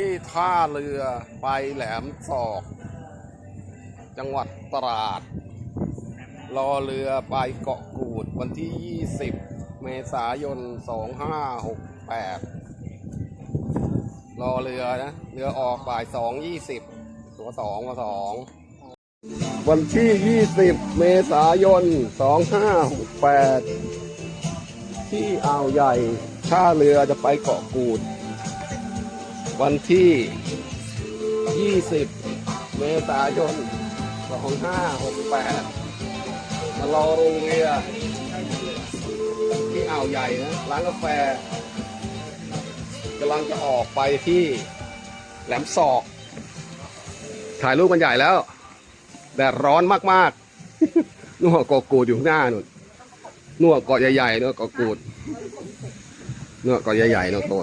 ที่ท่าเรือไปแหลมศอก จังหวัดตราด รอเรือไปเกาะกูดวันที่ 20 เมษายน 2568 รอเรือนะ เรือออกบ่าย 2.20 ตัว2มา2 วันที่ 20 เมษายน 2568 ที่อ่าวใหญ่ท่าเรือจะไปเกาะกูด วันที่ 20 เมษายน 2568 มารอโรงเรือที่อ่าวใหญ่นะ ร้านกาแฟกำลังจะออกไปที่แหลมศอก ถ่ายรูปกันใหญ่แล้ว แดดร้อนมากๆนู่นเกาะกูดอยู่หน้านู่นนู่นเกาะใหญ่ๆนู่นเกาะกูดนู่นเกาะใหญ่ๆนู่นโต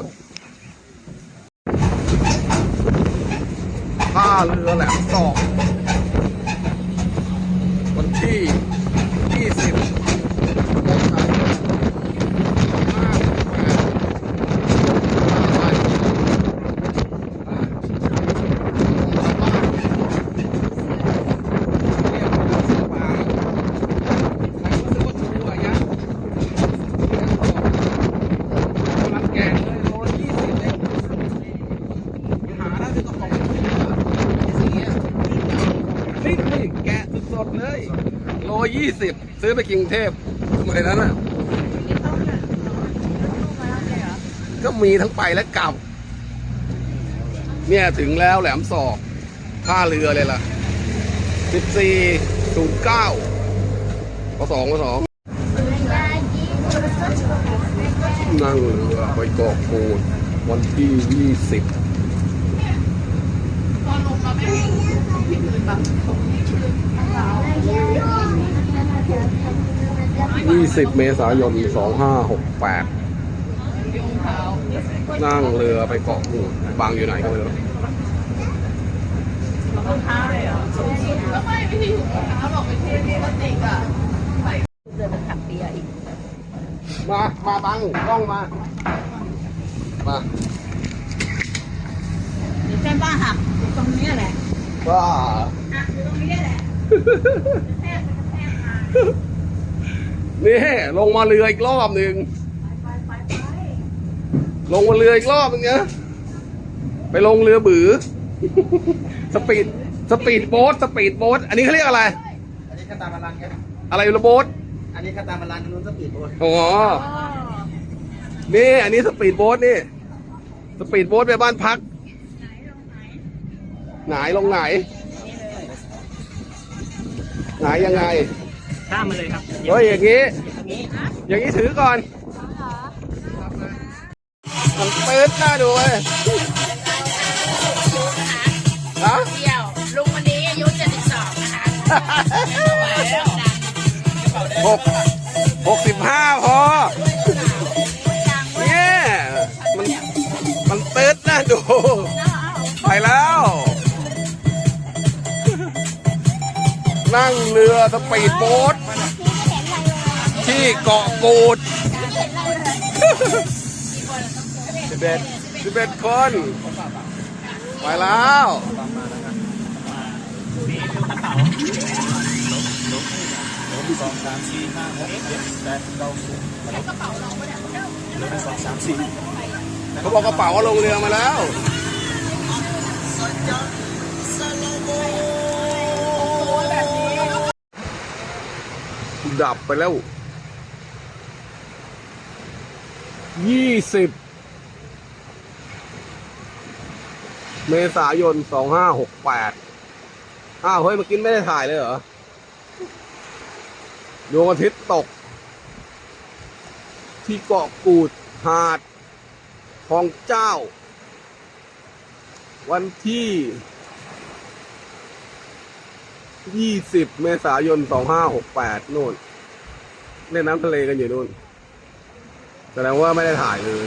นท่าเอ้ยี่สิบซื้อไปกรุงเทพสมัยนั้นอะก็มีทั้งไปและกลับ เนี่ยถึงแล้วแหลมสอบท่าเรือเลยล่ะสิบสี่ศูนย์เก้าปสองปสองนั่งเรือไปเกาะกูดวันที่ยี่สิบตอนลงมาไม่ได้ผิดเลยปะ 20 เมษายน 2568 นั่งเรือไปเกาะกูบางอยู่ไหนก็ไม่รู้ก็ไม่ไม่ที่ถุงเท้าหรอกไปเทศมติดอะเสื้อมันขับเปียอีก มา มาบังกล้องมา มาเดี๋ยวแฟนบ้าหักตรงนี้แหละบ้าหักตรงนี้แหละ นี่ลงมาเรืออีกรอบหนึ่งไปไปไปลงมาเรืออีกรอบนึงเนี้ยไปลงเรือบือ สปีดสปีดโบ๊ทสปีดโบ๊ทอันนี้เขาเรียกอะไร อันนี้คาตามารันครับ อะไรระโบ๊ทอันนี้คาตามารันอันนู้นสปีดโบ๊ทอ๋ออ๋อนี่อันนี้สปีดโบ๊ทนี่ สปีดโบ๊ทไปบ้านพักไหนลงไหน ไหนยังไง ข้ามมาเลยครับเฮ้ยอย่างงี้ตรงนี้ อย่างนี้ถือก่อนมันปื๊ดน่าดูเลยฮะเที่ยวลุงวันนี้อายุ72นะคะหกหกสิบห้า นั่งเรือสปีดโบ๊ทที่เกาะกูดสิบเอ็ดสิบเอ็ดคน ไปแล้วสองสามสี่ห้าหกเจ็ดแปดเก้าสิบแล้วกระเป๋าเราเนี่ยเหลือสองสามสี่เขาบอกกระเป๋าว่าลงเรือมาแล้ว ดับไปแล้วยี่สิบเมษายนสองห้าหกแปดอ้าว เฮ้ยเมื่อกี้ไม่ได้ถ่ายเลยเหรอดวงอาทิตย์ตก ที่เกาะกูด หาด ของเจ้า วันที่ ยี่สิบเมษายนสองห้าหกแปดนู่นเล่นน้ำทะเลกันอยู่นู่นแสดงว่าไม่ได้ถ่ายเลย